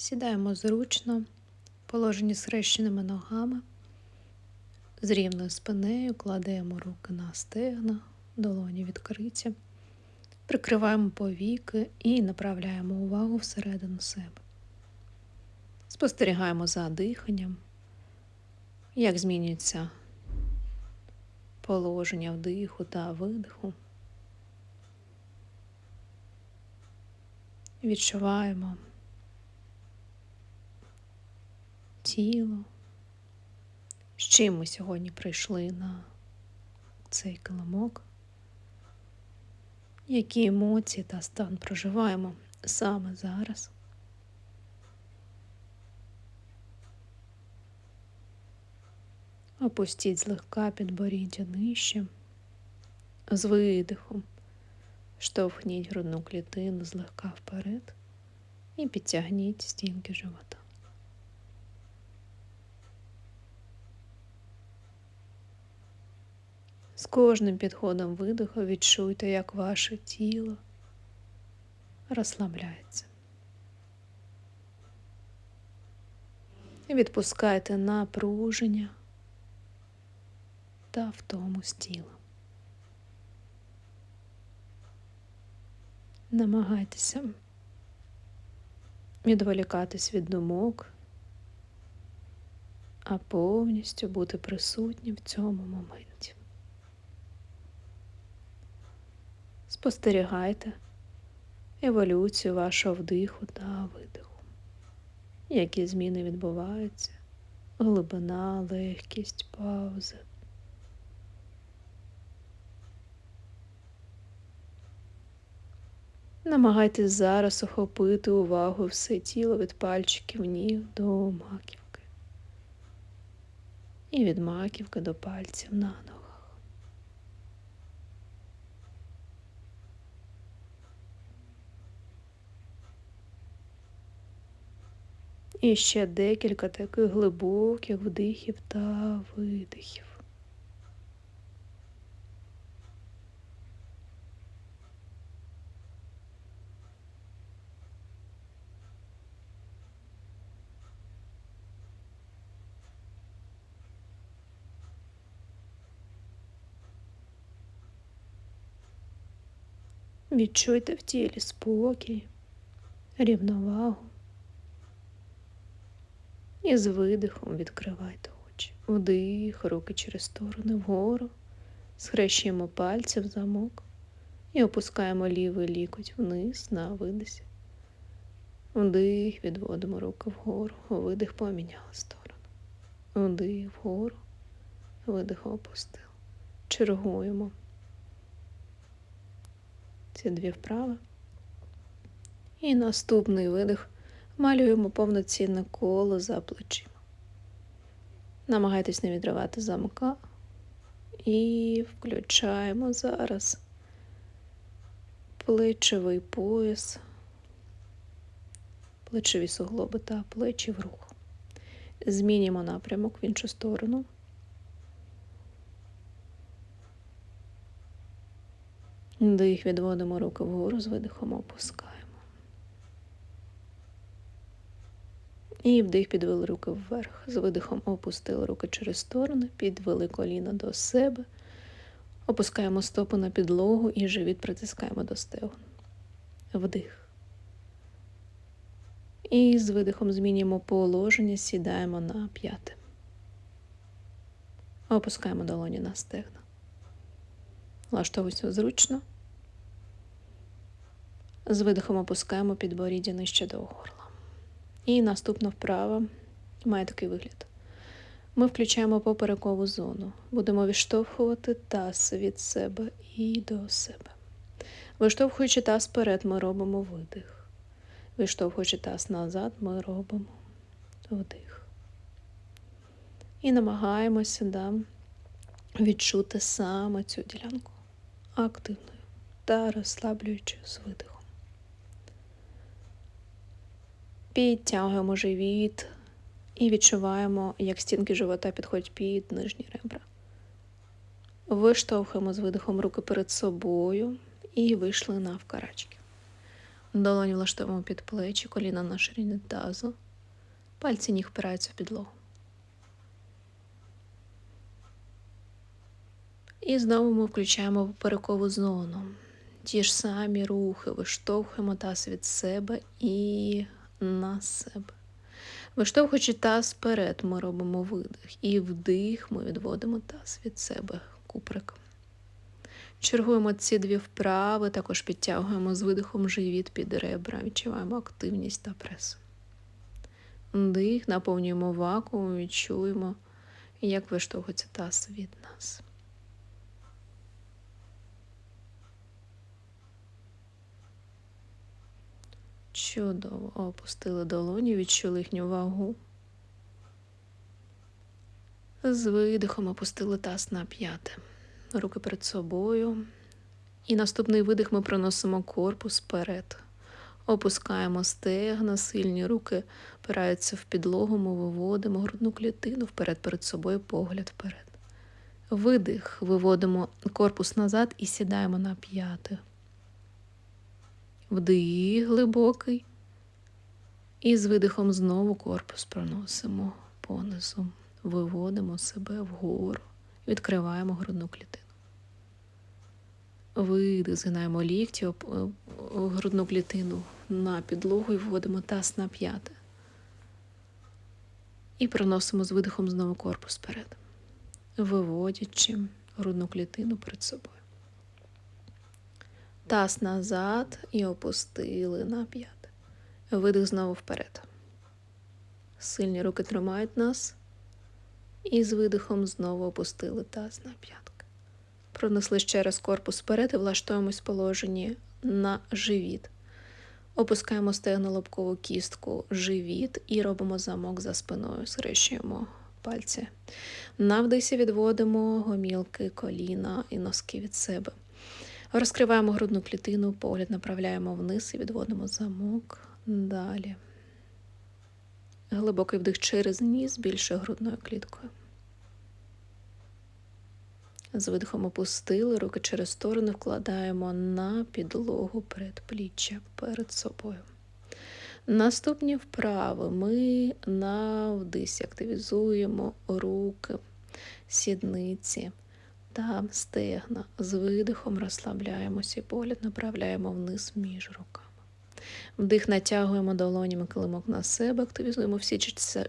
Сідаємо зручно, положені схрещеними ногами, з рівною спинею кладемо руки на стегна, долоні відкриті, прикриваємо повіки і направляємо увагу всередину себе. Спостерігаємо за диханням, як змінюється положення вдиху та видиху. Відчуваємо тіло, з чим ми сьогодні прийшли на цей килимок, які емоції та стан проживаємо саме зараз. Опустіть злегка підборіддя нижче, з видихом, штовхніть грудну клітину злегка вперед і підтягніть стінки живота. З кожним підходом видиху відчуйте, як ваше тіло розслабляється. І відпускайте напруження та втому з тіла. Намагайтеся відволікатись від думок, а повністю бути присутнім в цьому моменті. Спостерігайте еволюцію вашого вдиху та видиху, які зміни відбуваються, глибина, легкість, паузи. Намагайтесь зараз охопити увагу все тіло від пальчиків ніг до маківки. І від маківки до пальців на ногах. І ще декілька таких глибоких вдихів та видихів. Відчуйте в тілі спокій, рівновагу. І з видихом відкривайте очі. Вдих, руки через сторони вгору, схрещуємо пальці в замок і опускаємо лівий лікоть вниз на видисі. Вдих, відводимо руки вгору, видих поміняли сторону. Вдих вгору, видих опустили. Чергуємо ці дві вправи. І наступний видих малюємо повноцінне коло за плечима. Намагайтесь не відривати замка і включаємо зараз плечовий пояс, плечові суглоби та плечі в рух. Змінюємо напрямок в іншу сторону. Дих відводимо руки вгору, з видихом опускаємо. І вдих підвели руки вверх. З видихом опустили руки через сторони, підвели коліна до себе, опускаємо стопу на підлогу і живіт притискаємо до стегон. Вдих. І з видихом змінюємо положення, сідаємо на п'яте. Опускаємо долоні на стегна. Влаштовуйся зручно. З видихом опускаємо підборіддя нижче до горла. І наступна вправа має такий вигляд. Ми включаємо поперекову зону. Будемо відштовхувати таз від себе і до себе. Виштовхуючи таз вперед, ми робимо видих. Виштовхуючи таз назад, ми робимо вдих. І намагаємося да, відчути саме цю ділянку активною та розслаблюючою з видихом. Підтягуємо живіт і відчуваємо, як стінки живота підходять під нижні ребра. Виштовхуємо з видихом руки перед собою і вийшли навкарачки. Долоні влаштовуємо під плечі, коліна на ширині тазу. Пальці ніг впираються в підлогу. І знову ми включаємо поперекову зону. Ті ж самі рухи, виштовхуємо таз від себе і на себе. Виштовхуючи таз вперед, ми робимо видих. І вдих ми відводимо таз від себе куприк. Чергуємо ці дві вправи, також підтягуємо з видихом живіт під ребра, відчуваємо активність та прес. Дих, наповнюємо вакуум, відчуємо, як виштовхується таз від нас. Чудово. Опустили долоні, відчули їхню вагу. З видихом опустили таз на п'яте. Руки перед собою. І наступний видих ми проносимо корпус вперед. Опускаємо стегна, сильні руки опираються в підлогу, ми виводимо грудну клітину вперед перед собою, погляд вперед. Видих, виводимо корпус назад і сідаємо на п'яте. Вдих глибокий. І з видихом знову корпус проносимо понизу. Виводимо себе вгору. Відкриваємо грудну клітину. Видих, згинаємо лікті, об- грудну клітину на підлогу і вводимо таз на п'яте. І проносимо з видихом знову корпус вперед, виводячи грудну клітину перед собою. Таз назад і опустили на п'яте. Видих знову вперед. Сильні руки тримають нас. І з видихом знову опустили таз на п'ятки. Пронесли ще раз корпус вперед і влаштуємось в положенні на живіт. Опускаємо стегно лобкову кістку, живіт і робимо замок за спиною, схрещуємо пальці. На відводимо гомілки, коліна і носки від себе. Розкриваємо грудну клітину, погляд направляємо вниз і відводимо замок. Далі. Глибокий вдих через ніс, більше грудною кліткою. З видихом опустили, руки через сторони вкладаємо на підлогу передпліччя перед собою. Наступні вправи ми на вдисі активізуємо руки, сідниці та стегна. З видихом розслабляємося і погляд направляємо вниз між руками. Вдих натягуємо долонями килимок на себе, активізуємо всі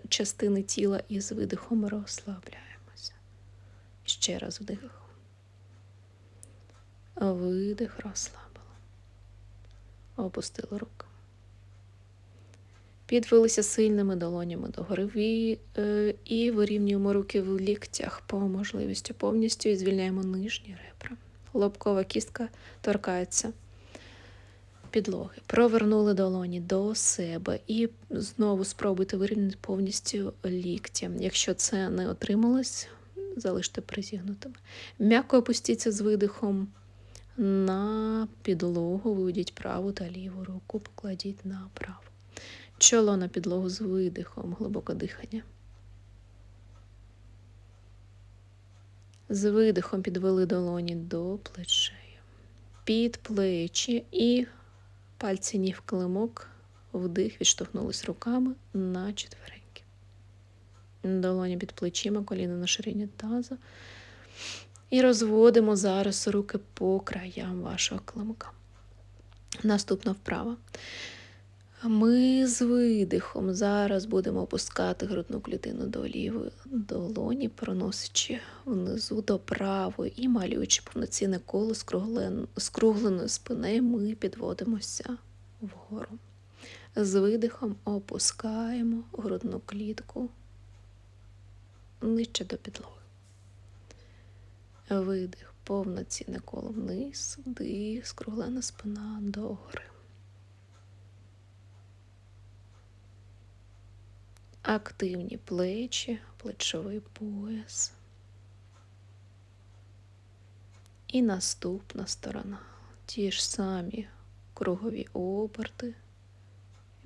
частини тіла і з видихом розслабляємося. Ще раз вдих. Видих розслабили. Опустили руки. Підвелися сильними долонями догори е, і вирівнюємо руки в ліктях по можливості повністю і звільняємо нижні ребра. Лобкова кістка торкається підлоги. Провернули долоні до себе і знову спробуйте вирівняти повністю лікті. Якщо це не отрималось, залиште призігнутими. М'яко опустіться з видихом на підлогу, виведіть праву та ліву руку, покладіть на праву. Чоло на підлогу з видихом, глибоке дихання. З видихом підвели долоні до плечей, під плечі і пальці ніг в килимок, вдих, відштовхнулись руками на четвереньки. Долоні під плечима, коліна на ширині таза. І розводимо зараз руки по краям вашого килимка. Наступна вправа. Ми з видихом зараз будемо опускати грудну клітину до лівої долоні, проносячи внизу до правої і малюючи повноцінне коло з круглен- спиною, ми підводимося вгору. З видихом опускаємо грудну клітку нижче до підлоги. Видих, повноцінне коло вниз, вдих, скруглена спина догори. Активні плечі, плечовий пояс. І наступна сторона. Ті ж самі кругові оберти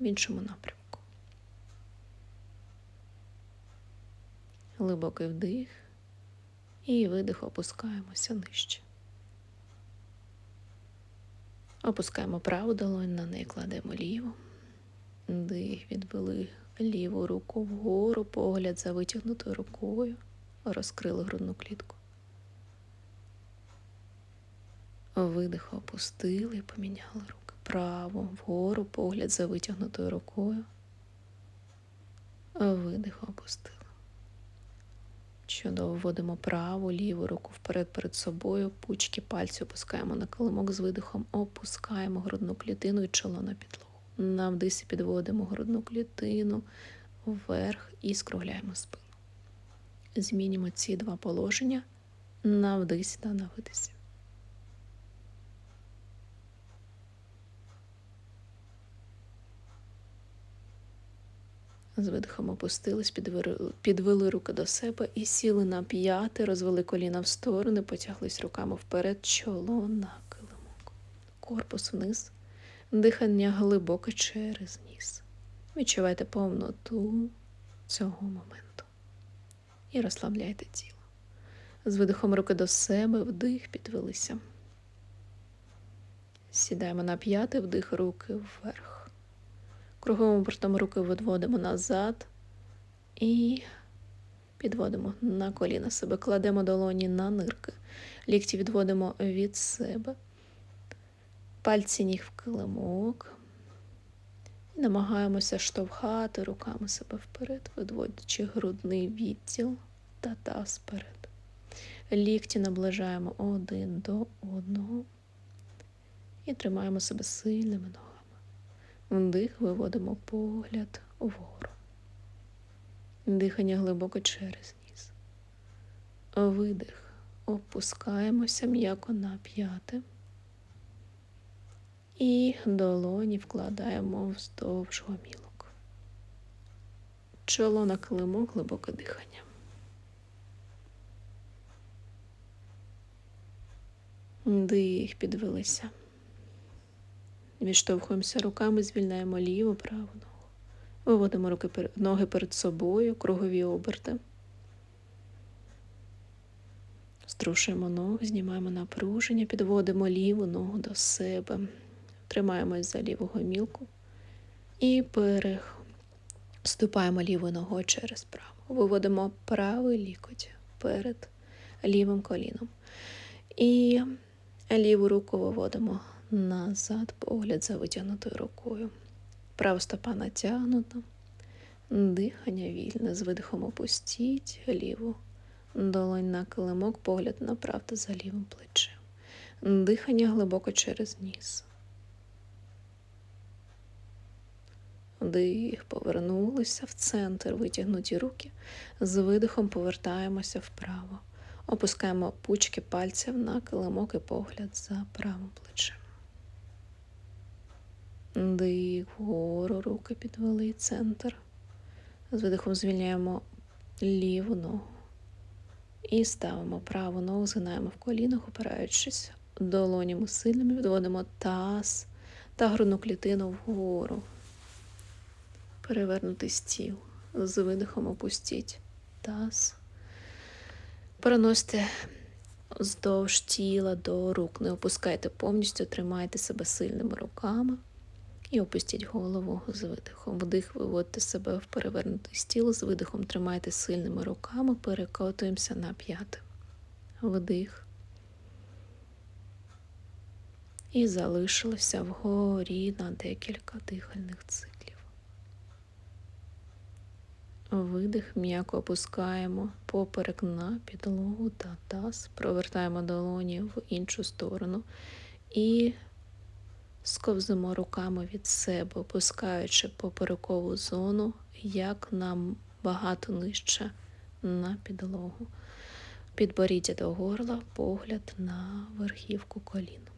в іншому напрямку. Глибокий вдих і видих опускаємося нижче. Опускаємо праву долонь, на неї кладемо ліву. Дих, відвели ліву руку вгору, погляд за витягнутою рукою, розкрили грудну клітку. Видих опустили і поміняли руки. Право, вгору, погляд за витягнутою рукою. Видих опустили. Чудово вводимо праву, ліву руку вперед перед собою, пучки пальців опускаємо на килимок з видихом, опускаємо грудну клітину і чоло на підлогу. На вдисі підводимо грудну клітину вверх і скругляємо спину. Змінюємо ці два положення на вдисі та на. З видихом опустились, підвели руки до себе і сіли на п'яти, розвели коліна в сторони, потяглись руками вперед, чоло на килимок. Корпус вниз, дихання глибоке через ніс. Відчувайте повноту цього моменту. І розслабляйте тіло. З видихом руки до себе, вдих, підвелися. Сідаємо на п'яти, вдих, руки вверх. Круговим обертом руки відводимо назад і підводимо на коліна себе. Кладемо долоні на нирки. Лікті відводимо від себе. Пальці ніг в килимок. І намагаємося штовхати руками себе вперед, відводячи грудний відділ та таз вперед. Лікті наближаємо один до одного і тримаємо себе сильними ногами. Вдих виводимо погляд вгору. Дихання глибоко через ніс. Видих. Опускаємося м'яко на п'яте. І долоні вкладаємо вздовж гомілок. Чоло на килимок, глибоке дихання. Дих, підвелися. Відштовхуємося руками, звільняємо ліву, праву ногу. Виводимо руки, ноги перед собою, кругові оберти. Струшуємо ноги, знімаємо напруження, підводимо ліву ногу до себе, тримаємось за ліву гомілку і переступаємо лівою ногою через праву. Виводимо правий лікоть перед лівим коліном. І ліву руку виводимо назад, погляд за витягнутою рукою. Права стопа натягнута, дихання вільне, з видихом опустіть ліву, долонь на килимок, погляд направте за лівим плечем. Дихання глибоко через ніс. Дих, повернулися в центр, витягнуті руки. З видихом повертаємося вправо. Опускаємо пучки пальців на килимок і погляд за правим плечем. Дих, вгору, руки підвели центр. З видихом звільняємо ліву ногу. І ставимо праву ногу, згинаємо в колінах, опираючись долонями сильними, відводимо таз та грудну клітину вгору. Перевернути стіл. З видихом опустіть таз. Переносите вздовж тіла до рук. Не опускайте повністю, тримайте себе сильними руками. І опустіть голову з видихом. Вдих, виводьте себе в перевернутий стіл, з видихом тримайте сильними руками, перекотуємося на п'яте. Вдих. І залишилося вгорі на декілька дихальних циклів. Видих, м'яко опускаємо поперек на підлогу та таз, провертаємо долоні в іншу сторону. І Сковзимо руками від себе, опускаючи поперекову зону, як нам багато нижче на підлогу. Підборіддя до горла, погляд на верхівку коліну.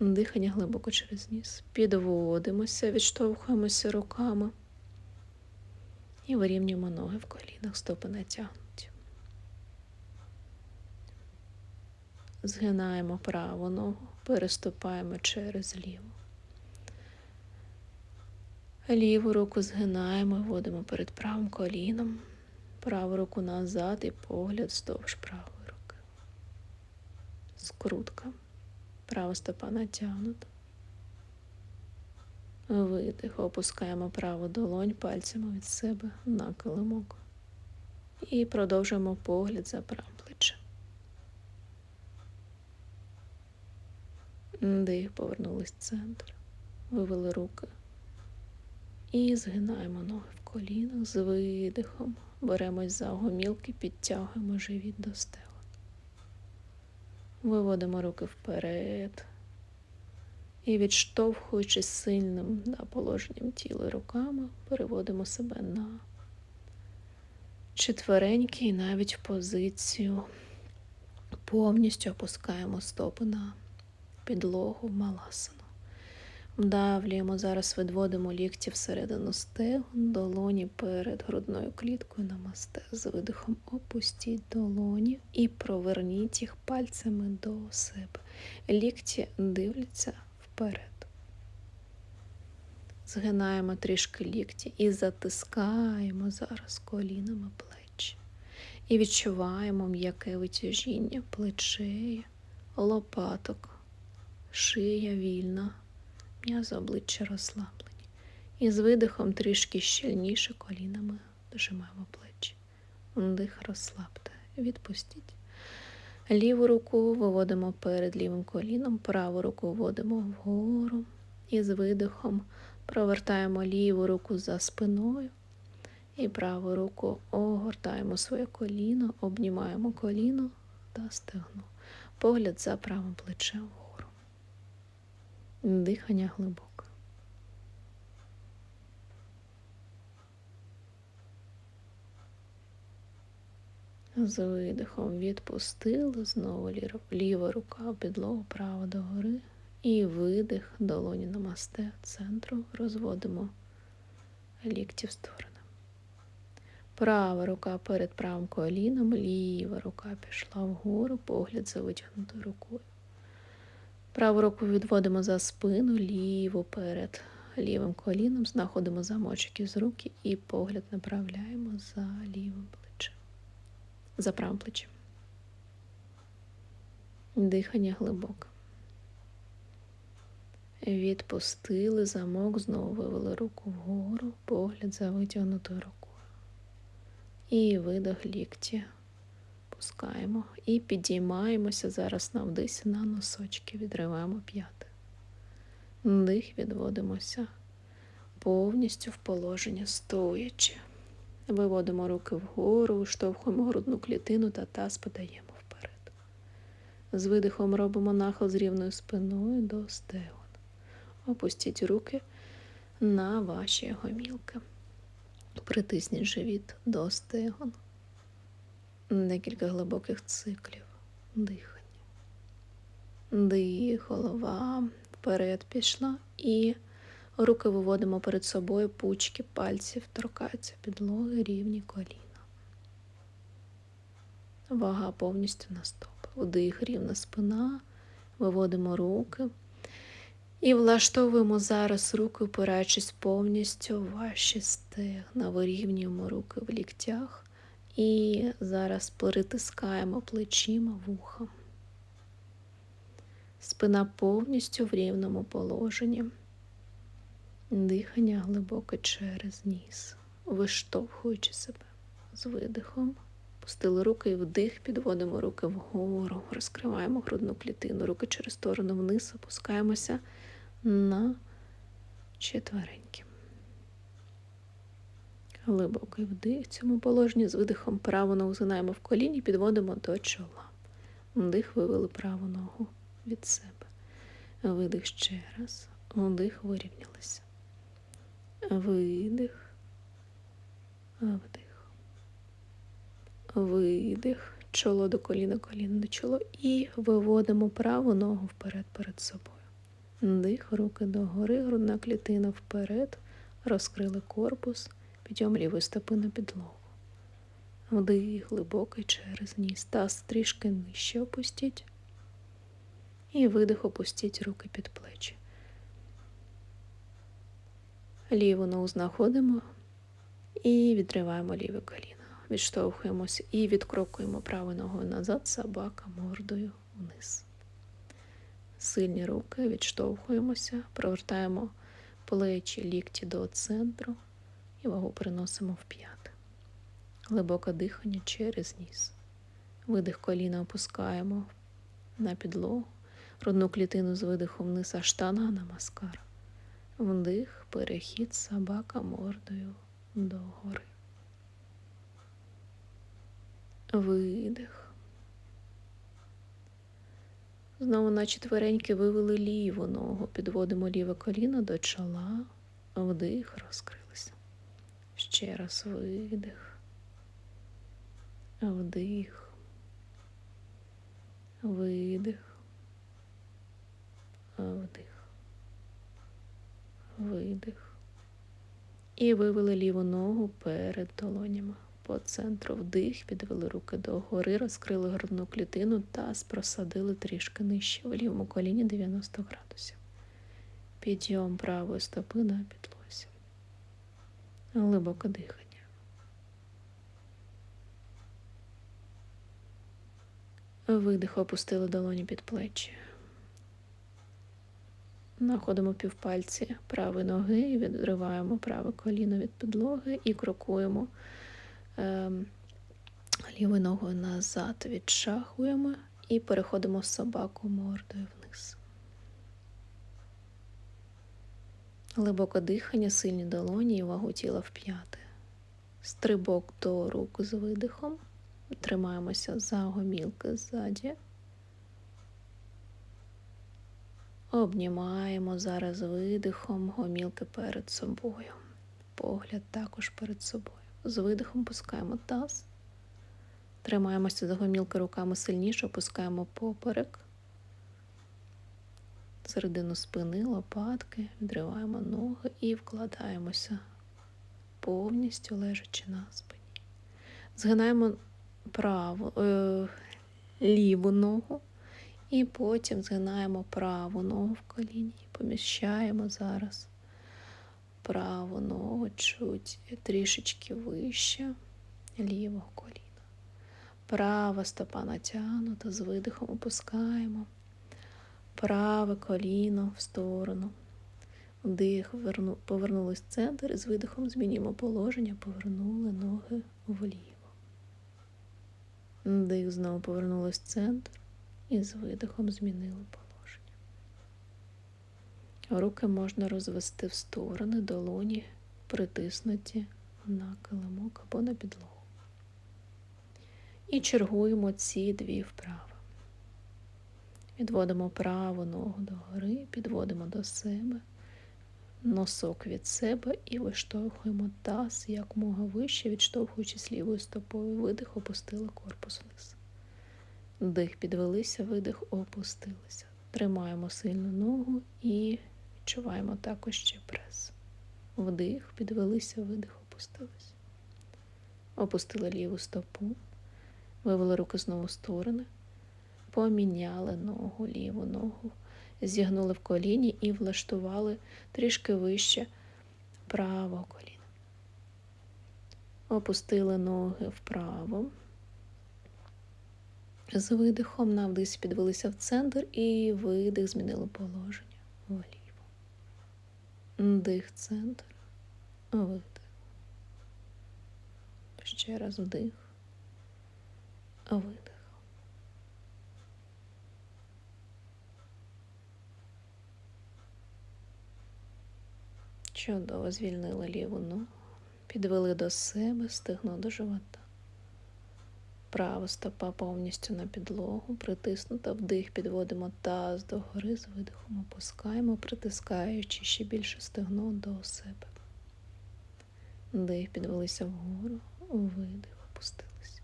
Дихання глибоко через ніс. Підводимося, відштовхуємося руками і вирівнюємо ноги в колінах, стопи натягнуті. Згинаємо праву ногу переступаємо через ліву. Ліву руку згинаємо, вводимо перед правим коліном, праву руку назад і погляд вздовж правої руки. Скрутка. Права стопа натягнута. Видих. Опускаємо праву долонь пальцями від себе на килимок. І продовжуємо погляд за правим плечем. Дих, повернулись в центр. Вивели руки. І згинаємо ноги в колінах з видихом. Беремось за гомілки, підтягуємо живіт до стегон. Виводимо руки вперед. І відштовхуючись сильним да, положенням тіла руками, переводимо себе на четвереньки і навіть в позицію. Повністю опускаємо стопи на підлогу в маласану. Вдавлюємо, зараз відводимо лікті всередину стегон, долоні перед грудною кліткою намасте. З видихом опустіть долоні і проверніть їх пальцями до себе. Лікті дивляться вперед. Згинаємо трішки лікті і затискаємо зараз колінами плечі. І відчуваємо м'яке витяжіння плечей, лопаток, шия вільна, м'язи обличчя розслаблені. І з видихом трішки щільніше колінами дожимаємо плечі. Вдих розслабте, відпустіть. Ліву руку виводимо перед лівим коліном, праву руку вводимо вгору і з видихом провертаємо ліву руку за спиною і праву руку огортаємо своє коліно, обнімаємо коліно та стегно. Погляд за правим плечем вгору. Дихання глибоке. З видихом відпустили, знову ліва рука в підлогу, права догори. І видих, долоні намасте, центру, розводимо лікті в сторони. Права рука перед правим коліном, ліва рука пішла вгору, погляд за витягнутою рукою. Праву руку відводимо за спину, ліву перед лівим коліном, знаходимо замочок із руки і погляд направляємо за лівим за правим плечем. Дихання глибоке. Відпустили замок, знову вивели руку вгору, погляд за витягнутою рукою. І видох лікті. Пускаємо і підіймаємося зараз на вдисі на носочки, відриваємо п'яти. Дих відводимося повністю в положення стоячи. Виводимо руки вгору, виштовхуємо грудну клітину та таз подаємо вперед. З видихом робимо нахил з рівною спиною до стегон. Опустіть руки на ваші гомілки. Притисніть живіт до стегон. Декілька глибоких циклів дихання. Дих, голова вперед пішла і руки виводимо перед собою, пучки пальців торкаються підлоги, рівні коліна. Вага повністю на стоп. Вдих, рівна спина, виводимо руки. І влаштовуємо зараз руки, опираючись повністю в ваші стегна, вирівнюємо руки в ліктях і зараз перетискаємо плечима вуха. Спина повністю в рівному положенні. Дихання глибоке через ніс, виштовхуючи себе з видихом. Пустили руки і вдих, підводимо руки вгору, розкриваємо грудну клітину, руки через сторону вниз, опускаємося на четвереньки. Глибокий вдих в цьому положенні з видихом праву ногу згинаємо в коліні, підводимо до чола. Вдих вивели праву ногу від себе. Видих ще раз. Вдих вирівнялися. Видих. Вдих. Видих. Чоло до коліна, коліно до чоло. І виводимо праву ногу вперед перед собою. Дих, руки догори, грудна клітина вперед, розкрили корпус, підйом лівої стопи на підлогу. Вдих глибокий через ніс. Таз трішки нижче опустіть. І видих опустіть руки під плечі. Ліву ногу знаходимо і відриваємо ліве коліно. Відштовхуємося і відкрокуємо правою ногою назад, собака мордою вниз. Сильні руки, відштовхуємося, провертаємо плечі, лікті до центру і вагу переносимо в п'яти. Глибоке дихання через ніс. Видих коліна опускаємо на підлогу, грудну клітину з видихом вниз, а штанга на маскар. Вдих, перехід, собака мордою догори. Видих. Знову на четвереньки вивели ліву ногу, підводимо ліве коліно до чола, вдих, розкрилися. Ще раз видих. Вдих. Видих. Вдих. Видих. І вивели ліву ногу перед долонями. По центру вдих, підвели руки догори, розкрили грудну клітину та просадили трішки нижче в лівому коліні 90 градусів. Підйом правої стопи на підлозі. Глибоке дихання. Видих, опустили долоні під плечі. Находимо півпальці правої ноги, відриваємо праве коліно від підлоги і крокуємо е, лівою ногою назад, відшахуємо і переходимо в собаку мордою вниз. Глибоке дихання, сильні долоні і вагу тіла в п'яти. Стрибок до рук з видихом. Тримаємося за гомілки ззаді. Обнімаємо зараз видихом гомілки перед собою. Погляд також перед собою. З видихом пускаємо таз. Тримаємося за гомілки руками сильніше, опускаємо поперек. Середину спини, лопатки, відриваємо ноги і вкладаємося повністю лежачи на спині. Згинаємо праву, е, ліву ногу і потім згинаємо праву ногу в коліні. Поміщаємо зараз праву ногу чуть трішечки вище лівого коліна. Права стопа натягнута, з видихом опускаємо. Праве коліно в сторону. Вдих, повернулись в центр і з видихом змінюємо положення, повернули ноги вліво. Дих знову повернулись в центр і з видихом змінили положення. Руки можна розвести в сторони, долоні притиснуті на килимок або на підлогу. І чергуємо ці дві вправи. Відводимо праву ногу догори, підводимо до себе, носок від себе і виштовхуємо таз якомога вище, відштовхуючись лівою стопою. Видих, опустили корпус вниз. Дих підвелися, видих, опустилися. Тримаємо сильну ногу і відчуваємо також ще прес. Вдих, підвелися, видих, опустилися. Опустили ліву стопу, вивели руки знову в сторони, поміняли ногу, ліву ногу, зігнули в коліні і влаштували трішки вище правого коліна. Опустили ноги вправо. З видихом на вдих підвелися в центр і видих змінили положення вліво. Дих, центр, видих. Ще раз вдих, видих. Чудово звільнили ліву ногу, підвели до себе, стигно до живота. Права стопа повністю на підлогу, притиснута вдих, підводимо таз догори, з видихом опускаємо, притискаючи ще більше стегно до себе. Вдих, підвелися вгору, видих, опустилися.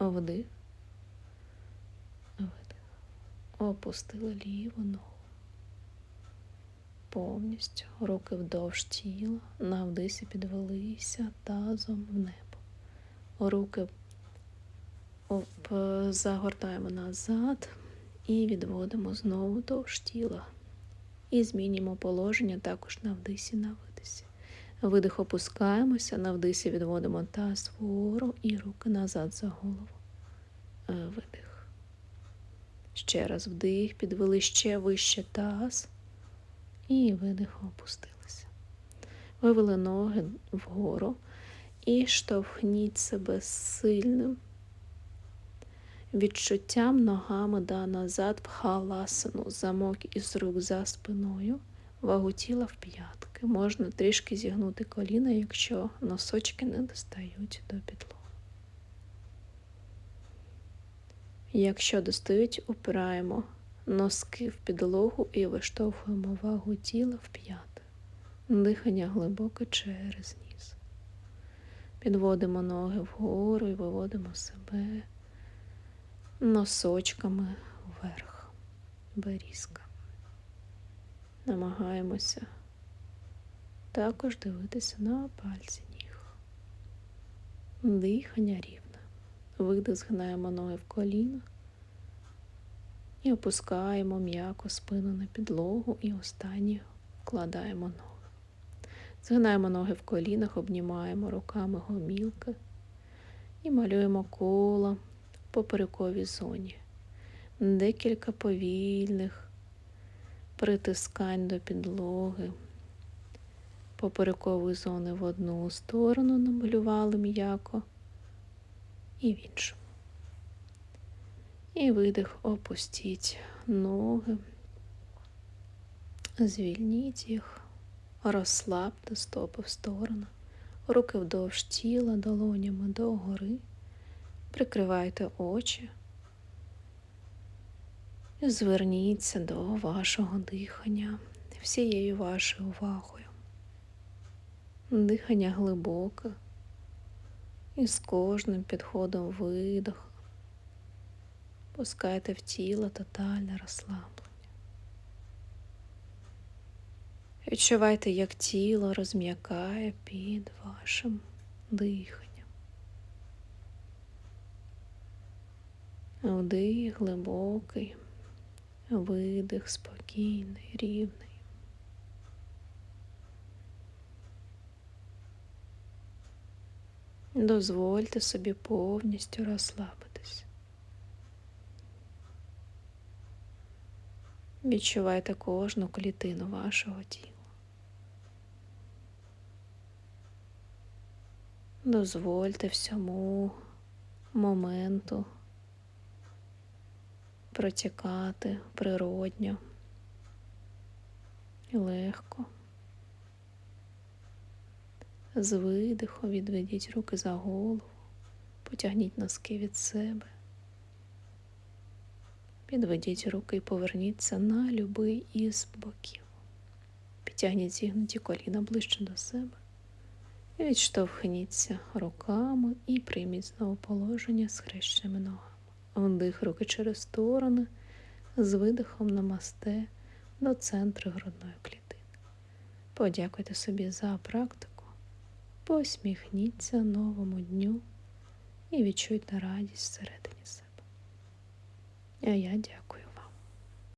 Вдих, видих. Опустили ліву ногу. Повністю руки вдовж тіла, на вдисі підвелися тазом в небо. Руки загортаємо назад і відводимо знову довж тіла. І змінюємо положення також на вдисі, на видисі. Видих опускаємося, на вдисі відводимо таз вгору і руки назад за голову. Видих. Ще раз вдих, підвели ще вище таз. І видих, опустилися. Вивели ноги вгору і штовхніть себе сильним відчуттям ногами да назад в халасану, замок із рук за спиною, вагу тіла в п'ятки. Можна трішки зігнути коліна, якщо носочки не достають до підлоги. Якщо достають, упираємо носки в підлогу і виштовхуємо вагу тіла в п'яти. Дихання глибоке через ніс. Підводимо ноги вгору і виводимо себе носочками вверх, берізка. Намагаємося також дивитися на пальці ніг. Дихання рівне. Видих згинаємо ноги в коліна і опускаємо м'яко спину на підлогу і останні вкладаємо ноги. Згинаємо ноги в колінах, обнімаємо руками гомілки і малюємо коло поперековій зоні. Декілька повільних притискань до підлоги. Поперекової зони в одну сторону намалювали м'яко і в іншу. І видих, опустіть ноги, звільніть їх, розслабте стопи в сторону, руки вдовж тіла, долонями догори, прикривайте очі і зверніться до вашого дихання всією вашою увагою. Дихання глибоке. І з кожним підходом видоху пускайте в тіло тотальне розслаблення. Відчувайте, як тіло розм'якає під вашим диханням. Вдих глибокий, видих спокійний, рівний. Дозвольте собі повністю розслабитись. Відчувайте кожну клітину вашого тіла. Дозвольте всьому моменту протікати природньо і легко. З видихом відведіть руки за голову, потягніть носки від себе. Підведіть руки і поверніться на любий із боків. Підтягніть зігнуті коліна ближче до себе. Відштовхніться руками і прийміть знову положення з хрещеними ногами. Вдих руки через сторони, з видихом намасте до центру грудної клітини. Подякуйте собі за практику. Посміхніться новому дню і відчуйте радість всередині себе. А я дякую.